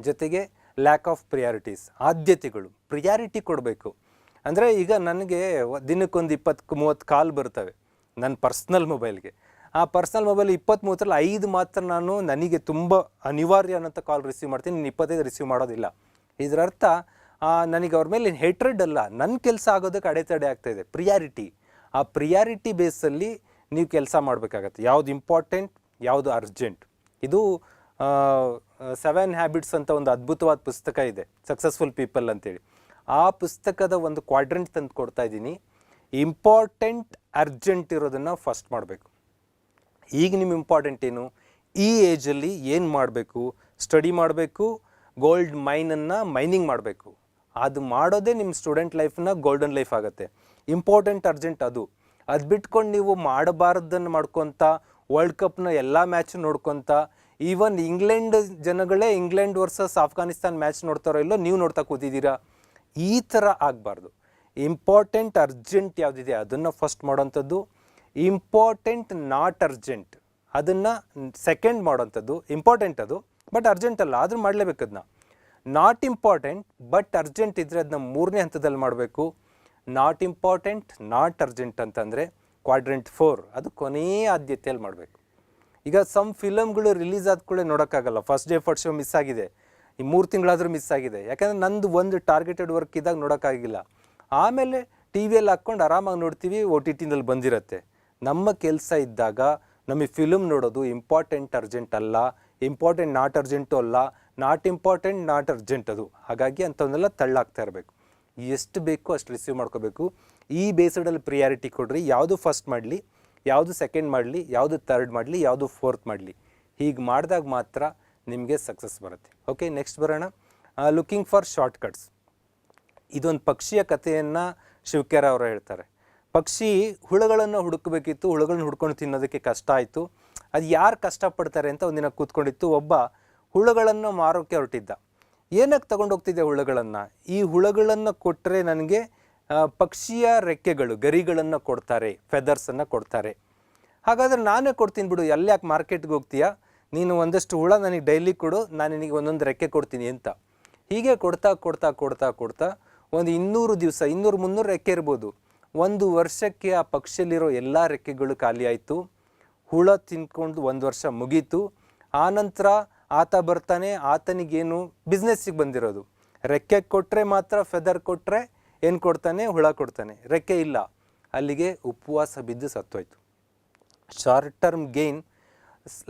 ಜೊತೆಗೆ lack of priorities ಆದ್ಯತೆಗಳು priority ಕೊಡಬೇಕು. ಅಂದರೆ ಈಗ ನನಗೆ ದಿನಕ್ಕೊಂದು ಇಪ್ಪತ್ತು ಮೂವತ್ತು ಕಾಲ್ ಬರ್ತವೆ ನನ್ನ ಪರ್ಸ್ನಲ್ ಮೊಬೈಲ್ಗೆ ಆ ಪರ್ಸ್ನಲ್ ಮೊಬೈಲ್ ಇಪ್ಪತ್ತು ಮೂವತ್ತರಲ್ಲಿ ಐದು ಮಾತ್ರ ನಾನು ನನಗೆ ತುಂಬ ಅನಿವಾರ್ಯ ಅನ್ನೋಂಥ ಕಾಲ್ ರಿಸೀವ್ ಮಾಡ್ತೀನಿ ನೀನು ಇಪ್ಪತ್ತೈದು ರಿಸೀವ್ ಮಾಡೋದಿಲ್ಲ. ಇದರ ಅರ್ಥ ನನಗೆ ಅವ್ರ ಮೇಲೆ ಹೆಟ್ರೆಡ್ ಅಲ್ಲ ನನ್ನ ಕೆಲಸ ಆಗೋದಕ್ಕೆ ಅಡೆತಡೆ ಆಗ್ತಾಯಿದೆ ಪ್ರಿಯಾರಿಟಿ ಆ ಪ್ರಿಯಾರಿಟಿ ಬೇಸಲ್ಲಿ ನೀವು ಕೆಲಸ ಮಾಡಬೇಕಾಗತ್ತೆ. ಯಾವುದು ಇಂಪಾರ್ಟೆಂಟ್ ಯಾವುದು ಅರ್ಜೆಂಟ್ ಇದು ಸೆವೆನ್ ಹ್ಯಾಬಿಟ್ಸ್ ಅಂತ ಒಂದು ಅದ್ಭುತವಾದ ಪುಸ್ತಕ ಇದೆ ಸಕ್ಸಸ್ಫುಲ್ ಪೀಪಲ್ ಅಂತೇಳಿ. ಆ ಪುಸ್ತಕದ ಒಂದು ಕ್ವಾಡ್ರೆಂಟ್ ತಂದು ಕೊಡ್ತಾ ಇದ್ದೀನಿ. ಇಂಪಾರ್ಟೆಂಟ್ ಅರ್ಜೆಂಟ್ ಇರೋದನ್ನು ಫಸ್ಟ್ ಮಾಡಬೇಕು. ಈಗ ನಿಮ್ಮ ಇಂಪಾರ್ಟೆಂಟ್ ಏನು? ಈ ಏಜಲ್ಲಿ ಏನು ಮಾಡಬೇಕು? ಸ್ಟಡಿ ಮಾಡಬೇಕು ಗೋಲ್ಡ್ ಮೈನನ್ನು ಮೈನಿಂಗ್ ಮಾಡಬೇಕು. ಅದು ಮಾಡೋದೇ ನಿಮ್ಮ ಸ್ಟೂಡೆಂಟ್ ಲೈಫ್ನ ಗೋಲ್ಡನ್ ಲೈಫ್ ಆಗುತ್ತೆ. ಇಂಪಾರ್ಟೆಂಟ್ ಅರ್ಜೆಂಟ್ ಅದು. ಅದು ಬಿಟ್ಕೊಂಡು ನೀವು ಮಾಡಬಾರ್ದನ್ನು ಮಾಡ್ಕೊತ ವರ್ಲ್ಡ್ ಕಪ್ನ ಎಲ್ಲ ಮ್ಯಾಚ್ ನೋಡ್ಕೊತ ಈವನ್ ಇಂಗ್ಲೆಂಡ್ ಜನಗಳೇ ಇಂಗ್ಲೆಂಡ್ ವರ್ಸಸ್ ಆಫ್ಘಾನಿಸ್ತಾನ್ ಮ್ಯಾಚ್ ನೋಡ್ತಾರೋ ಇಲ್ಲೋ ನೀವು ನೋಡ್ತಾ ಕೂತಿದ್ದೀರಾ? ಈ ಥರ ಆಗಬಾರ್ದು. ಇಂಪಾರ್ಟೆಂಟ್ ಅರ್ಜೆಂಟ್ ಯಾವುದಿದೆ ಅದನ್ನು ಫಸ್ಟ್ ಮಾಡೋಂಥದ್ದು. ಇಂಪಾರ್ಟೆಂಟ್ ನಾಟ್ ಅರ್ಜೆಂಟ್ ಅದನ್ನು ಸೆಕೆಂಡ್ ಮಾಡೋಂಥದ್ದು. ಇಂಪಾರ್ಟೆಂಟ್ ಅದು ಬಟ್ ಅರ್ಜೆಂಟ್ ಅಲ್ಲ, ಆದರೂ ಮಾಡಲೇಬೇಕು ಅದನ್ನ ನಾಟ್ ಇಂಪಾರ್ಟೆಂಟ್ ಬಟ್ ಅರ್ಜೆಂಟ್ ಇದ್ದರೆ ಅದನ್ನ ಮೂರನೇ ಹಂತದಲ್ಲಿ ಮಾಡಬೇಕು. ನಾಟ್ ಇಂಪಾರ್ಟೆಂಟ್ ನಾಟ್ ಅರ್ಜೆಂಟ್ ಅಂತಂದರೆ ಕ್ವಾಡ್ರೆಂಟ್ ಫೋರ್ ಅದು ಕೊನೆಯ ಆದ್ಯತೆಯಲ್ಲಿ ಮಾಡಬೇಕು. ಈಗ ಸಮ್ ಫಿಲಮ್ಗಳು ರಿಲೀಸ್ ಆದ ಕೂಡ ನೋಡೋಕ್ಕಾಗಲ್ಲ. First day first show miss ಆಗಿದೆ. ಈ ಮೂರು ತಿಂಗಳಾದರೂ ಮಿಸ್ ಆಗಿದೆ. ಯಾಕಂದರೆ ನಂದು ಒಂದು ಟಾರ್ಗೆಟೆಡ್ ವರ್ಕ್ ಇದ್ದಾಗ ನೋಡೋಕ್ಕಾಗಿಲ್ಲ. ಆಮೇಲೆ ಟಿ ವಿಯಲ್ಲಿ ಹಾಕ್ಕೊಂಡು ಆರಾಮಾಗಿ ನೋಡ್ತೀವಿ ಒ ಟಿ ಟಿನಲ್ಲಿ ಬಂದಿರತ್ತೆ. ನಮ್ಮ ಕೆಲಸ ಇದ್ದಾಗ ನಮಗೆ ಫಿಲಮ್ ನೋಡೋದು ಇಂಪಾರ್ಟೆಂಟ್ ಅರ್ಜೆಂಟ್ ಅಲ್ಲ ಇಂಪಾರ್ಟೆಂಟ್ ನಾಟ್ ಅರ್ಜೆಂಟು ಅಲ್ಲ ನಾಟ್ ಇಂಪಾರ್ಟೆಂಟ್ ನಾಟ್ ಅರ್ಜೆಂಟ್ ಅದು. ಹಾಗಾಗಿ ಅಂಥವನ್ನೆಲ್ಲ ತಳ್ಳಾಗ್ತಾ ಇರಬೇಕು. ಎಷ್ಟು ಬೇಕೋ ಅಷ್ಟು ರಿಸೀವ್ ಮಾಡ್ಕೋಬೇಕು. ಈ ಬೇಸಡಲ್ಲಿ ಪ್ರಿಯಾರಿಟಿ ಕೊಡ್ರಿ. ಯಾವುದು ಫಸ್ಟ್ ಮಾಡಲಿ? ಯಾವುದು ಸೆಕೆಂಡ್ ಮಾಡಲಿ, ಯಾವುದು ತರ್ಡ್ ಮಾಡಲಿ, ಯಾವುದು ಫೋರ್ತ್ ಮಾಡಲಿ. ಹೀಗೆ ಮಾಡಿದಾಗ ಮಾತ್ರ ನಿಮಗೆ ಸಕ್ಸಸ್ ಬರುತ್ತೆ. ಓಕೆ ನೆಕ್ಸ್ಟ್ ಬರೋಣ. ಲುಕಿಂಗ್ ಫಾರ್ ಶಾರ್ಟ್ ಕಟ್ಸ್ ಇದೊಂದು ಪಕ್ಷಿಯ ಕಥೆಯನ್ನು ಶಿವಕೆರ ಅವರು ಹೇಳ್ತಾರೆ. ಪಕ್ಷಿ ಹುಳುಗಳನ್ನು ಹುಡುಕಬೇಕಿತ್ತು ಹುಳುಗಳನ್ನ ಹುಡ್ಕೊಂಡು ತಿನ್ನೋದಕ್ಕೆ ಕಷ್ಟ ಆಯಿತು. ಅದು ಯಾರು ಕಷ್ಟಪಡ್ತಾರೆ ಅಂತ ಒಂದಿನ ಕೂತ್ಕೊಂಡಿತ್ತು. ಒಬ್ಬ ಹುಳುಗಳನ್ನು ಮಾರೋಕ್ಕೆ ಹೊರಟಿದ್ದ. ಏನಕ್ಕೆ ತಗೊಂಡೋಗ್ತಿದ್ದೆ ಹುಳುಗಳನ್ನು? ಈ ಹುಳುಗಳನ್ನು ಕೊಟ್ಟರೆ ನನಗೆ ಪಕ್ಷಿಯ ರೆಕ್ಕೆಗಳು, ಗರಿಗಳನ್ನು ಕೊಡ್ತಾರೆ ಫೆದರ್ಸನ್ನು ಕೊಡ್ತಾರೆ. ಹಾಗಾದ್ರೆ ನಾನೇ ಕೊಡ್ತೀನಿ ಬಿಡು, ಎಲ್ಲಿ ಯಾಕೆ ಮಾರ್ಕೆಟ್ಗೆ ಹೋಗ್ತೀಯಾ? ನೀನು ಒಂದಷ್ಟು ಹುಳ ನನಗೆ ಡೈಲಿ ಕೊಡು, ನಾನು ನಿನಗೆ ಒಂದೊಂದು ರೆಕ್ಕೆ ಕೊಡ್ತೀನಿ ಅಂತ. ಹೀಗೆ ಕೊಡ್ತಾ ಕೊಡ್ತಾ ಕೊಡ್ತಾ ಕೊಡ್ತಾ ಒಂದು ಇನ್ನೂರು ದಿವಸ, ಇನ್ನೂರು ಮುನ್ನೂರು ರೆಕ್ಕೆ ಇರ್ಬೋದು. ಒಂದು ವರ್ಷಕ್ಕೆ ಆ ಪಕ್ಷಿಯಲ್ಲಿರೋ ಎಲ್ಲ ರೆಕ್ಕೆಗಳು ಖಾಲಿಯಾಯಿತು ಹುಳ ತಿನ್ಕೊಂಡು ಒಂದು ವರ್ಷ ಮುಗೀತು. ಆನಂತರ ಆತ ಬರ್ತಾನೆ, ಆತನಿಗೇನು ಬಿಸ್ನೆಸ್ಸಿಗೆ ಬಂದಿರೋದು. ರೆಕ್ಕೆ ಕೊಟ್ಟರೆ ಮಾತ್ರ ಫೆದರ್ ಕೊಟ್ಟರೆ ಏನು ಕೊಡ್ತಾನೆ? ಹುಳ ಕೊಡ್ತಾನೆ. ರೆಕ್ಕೆ ಇಲ್ಲ. ಅಲ್ಲಿಗೆ ಉಪವಾಸ ಬಿದ್ದು ಸತ್ತೋಯ್ತು. ಶಾರ್ಟ್ ಟರ್ಮ್ ಗೇನ್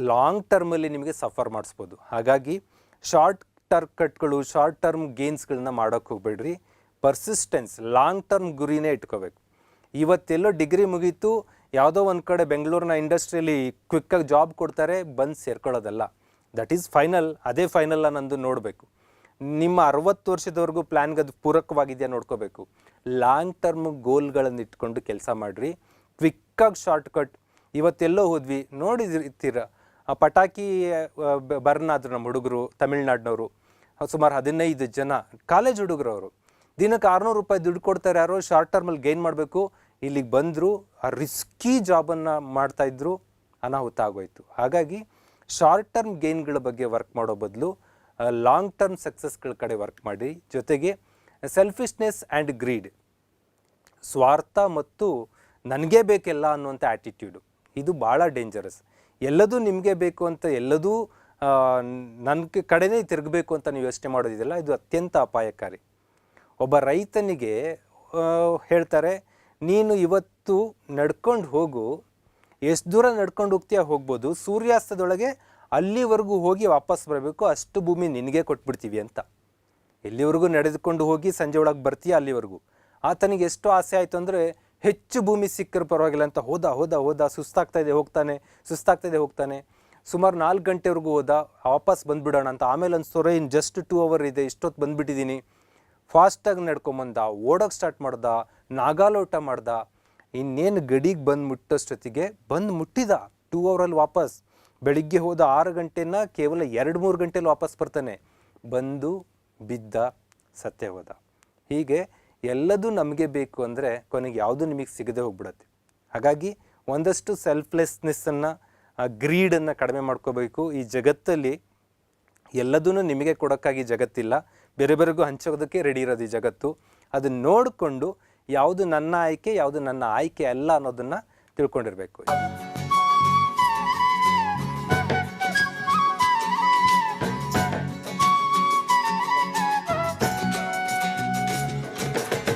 ಲಾಂಗ್ ಟರ್ಮಲ್ಲಿ ನಿಮಗೆ ಸಫರ್ ಮಾಡಿಸ್ಬೋದು. ಹಾಗಾಗಿ ಶಾರ್ಟ್ ಟರ್ಮ್ ಕಟ್ಗಳು ಶಾರ್ಟ್ ಟರ್ಮ್ ಗೇನ್ಸ್ಗಳನ್ನ ಮಾಡೋಕ್ಕೆ ಹೋಗ್ಬೇಡ್ರಿ. ಪರ್ಸಿಸ್ಟೆನ್ಸ್ ಲಾಂಗ್ ಟರ್ಮ್ ಗುರಿನೇ ಇಟ್ಕೋಬೇಕು. ಇವತ್ತೆಲ್ಲೋ ಡಿಗ್ರಿ ಮುಗೀತು. ಯಾವುದೋ ಒಂದು ಕಡೆ ಬೆಂಗಳೂರಿನ ಇಂಡಸ್ಟ್ರಿಯಲ್ಲಿ ಕ್ವಿಕ್ಕಾಗಿ ಜಾಬ್ ಕೊಡ್ತಾರೆ, ಬಂದು ಸೇರ್ಕೊಳ್ಳೋದಲ್ಲ. ದಟ್ ಈಸ್ ಫೈನಲ್ ಅದೇ ಫೈನಲ್ ಅನ್ನೊಂದು ನೋಡಬೇಕು. ನಿಮ್ಮ ಅರವತ್ತು ವರ್ಷದವರೆಗೂ ಪ್ಲ್ಯಾನ್ಗೆ ಅದು ಪೂರಕವಾಗಿದೆಯಾ ನೋಡ್ಕೋಬೇಕು. ಲಾಂಗ್ ಟರ್ಮ್ ಗೋಲ್ಗಳನ್ನು ಇಟ್ಕೊಂಡು ಕೆಲಸ ಮಾಡಿರಿ. ಕ್ವಿಕ್ಕಾಗಿ ಶಾರ್ಟ್ ಕಟ್ ಇವತ್ತೆಲ್ಲೋ ಹೋದ್ವಿ. ನೋಡಿದಿರ್ತೀರ. ಪಟಾಕಿ ಬರ್ನ್ ಆದರು ನಮ್ಮ ಹುಡುಗರು, ತಮಿಳ್ನಾಡಿನವರು. ಸುಮಾರು ಹದಿನೈದು ಜನ ಕಾಲೇಜ್ ಹುಡುಗರು ಅವರು ದಿನಕ್ಕೆ ಆರುನೂರು ರೂಪಾಯಿ ದುಡ್ಡು ಕೊಡ್ತಾರೆ ಯಾರೋ ಶಾರ್ಟ್ ಟರ್ಮಲ್ಲಿ ಗೈನ್ ಮಾಡಬೇಕು. ಇಲ್ಲಿಗೆ ಬಂದರು, ಆ ರಿಸ್ಕಿ ಜಾಬನ್ನು ಮಾಡ್ತಾಯಿದ್ರು ಅನಾಹುತ ಆಗೋಯ್ತು. ಹಾಗಾಗಿ ಶಾರ್ಟ್ ಟರ್ಮ್ ಗೇನ್ಗಳ ಬಗ್ಗೆ ವರ್ಕ್ ಮಾಡೋ ಬದಲು ಲಾಂಗ್ ಟರ್ಮ್ ಸಕ್ಸಸ್ಗಳ ಕಡೆ ವರ್ಕ್ ಮಾಡಿ, ಜೊತೆಗೆ ಸೆಲ್ಫಿಶ್ನೆಸ್ ಆ್ಯಂಡ್ ಗ್ರೀಡ್ ಸ್ವಾರ್ಥ ಮತ್ತು ನನಗೆ ಬೇಕೆಲ್ಲ ಅನ್ನುವಂಥ ಆ್ಯಟಿಟ್ಯೂಡು ಇದು ಭಾಳ ಡೇಂಜರಸ್ ಎಲ್ಲದೂ ನಿಮಗೆ ಬೇಕು ಅಂತ ಎಲ್ಲದೂ ನನ್ನ ಕಡೆನೇ ತಿರುಗಬೇಕು ಅಂತ ನೀವು ಯೋಚನೆ ಮಾಡೋದಿದೆಯಲ್ಲ ಇದು ಅತ್ಯಂತ ಅಪಾಯಕಾರಿ. ಒಬ್ಬ ರೈತನಿಗೆ ಹೇಳ್ತಾರೆ, ನೀನು ಇವತ್ತು ನಡ್ಕೊಂಡು ಹೋಗು, ಎಷ್ಟು ದೂರ ನಡ್ಕೊಂಡು ಹೋಗ್ತೀಯ ಹೋಗ್ಬೋದು, ಸೂರ್ಯಾಸ್ತದೊಳಗೆ ಅಲ್ಲಿವರೆಗೂ ಹೋಗಿ ವಾಪಸ್ ಬರಬೇಕು, ಅಷ್ಟು ಭೂಮಿ ನಿನಗೆ ಕೊಟ್ಬಿಡ್ತೀವಿ ಅಂತ. ಎಲ್ಲಿವರೆಗೂ ನಡೆದುಕೊಂಡು ಹೋಗಿ ಸಂಜೆ ಒಳಗೆ ಬರ್ತೀಯ ಅಲ್ಲಿವರೆಗೂ? ಆತನಿಗೆ ಎಷ್ಟು ಆಸೆ ಆಯಿತು ಅಂದರೆ ಹೆಚ್ಚು ಭೂಮಿ ಸಿಕ್ಕರು ಪರವಾಗಿಲ್ಲ ಅಂತ ಹೋದ ಹೋದ ಹೋದ, ಸುಸ್ತಾಗ್ತಾ ಇದೆ, ಹೋಗ್ತಾನೆ, ಸುಸ್ತಾಗ್ತಾ ಇದೆ, ಹೋಗ್ತಾನೆ. ಸುಮಾರು ನಾಲ್ಕು ಗಂಟೆವರೆಗೂ ಹೋದ, ವಾಪಸ್ ಬಂದುಬಿಡೋಣ ಅಂತ. ಆಮೇಲೆ ಅನ್ಸೋರೆ ಇನ್ನು ಜಸ್ಟ್ ಟೂ ಅವರ್ ಇದೆ, ಇಷ್ಟೊತ್ತು ಬಂದುಬಿಟ್ಟಿದ್ದೀನಿ. ಫಾಸ್ಟಾಗಿ ನಡ್ಕೊಂಬಂದ, ಓಡೋಕೆ ಸ್ಟಾರ್ಟ್ ಮಾಡ್ದ ನಾಗಾಲೋಟ ಮಾಡ್ದ. ಇನ್ನೇನು ಗಡಿಗೆ ಬಂದು ಮುಟ್ಟೋಷ್ಟೊತ್ತಿಗೆ ಬಂದು ಮುಟ್ಟಿದ ಟೂ ಅವರಲ್ಲಿ ವಾಪಸ್. ಬೆಳಿಗ್ಗೆ ಹೋದ ಆರು ಗಂಟೆನ ಕೇವಲ ಎರಡು ಮೂರು ಗಂಟೆಲಿ ವಾಪಸ್ ಬರ್ತಾನೆ. ಬಂದು, ಬಿದ್ದ ಸತ್ಯ ಹೋದ. ಹೀಗೆ ಎಲ್ಲದೂ ನಮಗೆ ಬೇಕು ಅಂದರೆ ಕೊನೆಗೆ ಯಾವುದು ನಿಮಗೆ ಸಿಗದೆ ಹೋಗ್ಬಿಡತ್ತೆ. ಹಾಗಾಗಿ ಒಂದಷ್ಟು ಸೆಲ್ಫ್ಲೆಸ್ನೆಸ್ಸನ್ನು ಗ್ರೀಡನ್ನು ಕಡಿಮೆ ಮಾಡ್ಕೋಬೇಕು. ಈ ಜಗತ್ತಲ್ಲಿ ಎಲ್ಲದೂ ನಿಮಗೆ ಕೊಡೋಕ್ಕಾಗಿ ಜಗತ್ತಿಲ್ಲ. ಬೇರೆ ಬೇರೆಗೂ ಹಂಚೋದಕ್ಕೆ ರೆಡಿ ಇರೋದು ಈ ಜಗತ್ತು. ಅದನ್ನು ನೋಡಿಕೊಂಡು ಯಾವುದು ನನ್ನ ಆಯ್ಕೆ, ಯಾವುದು ನನ್ನ ಆಯ್ಕೆ ಅಲ್ಲ ಅನ್ನೋದನ್ನು ತಿಳ್ಕೊಂಡಿರಬೇಕು.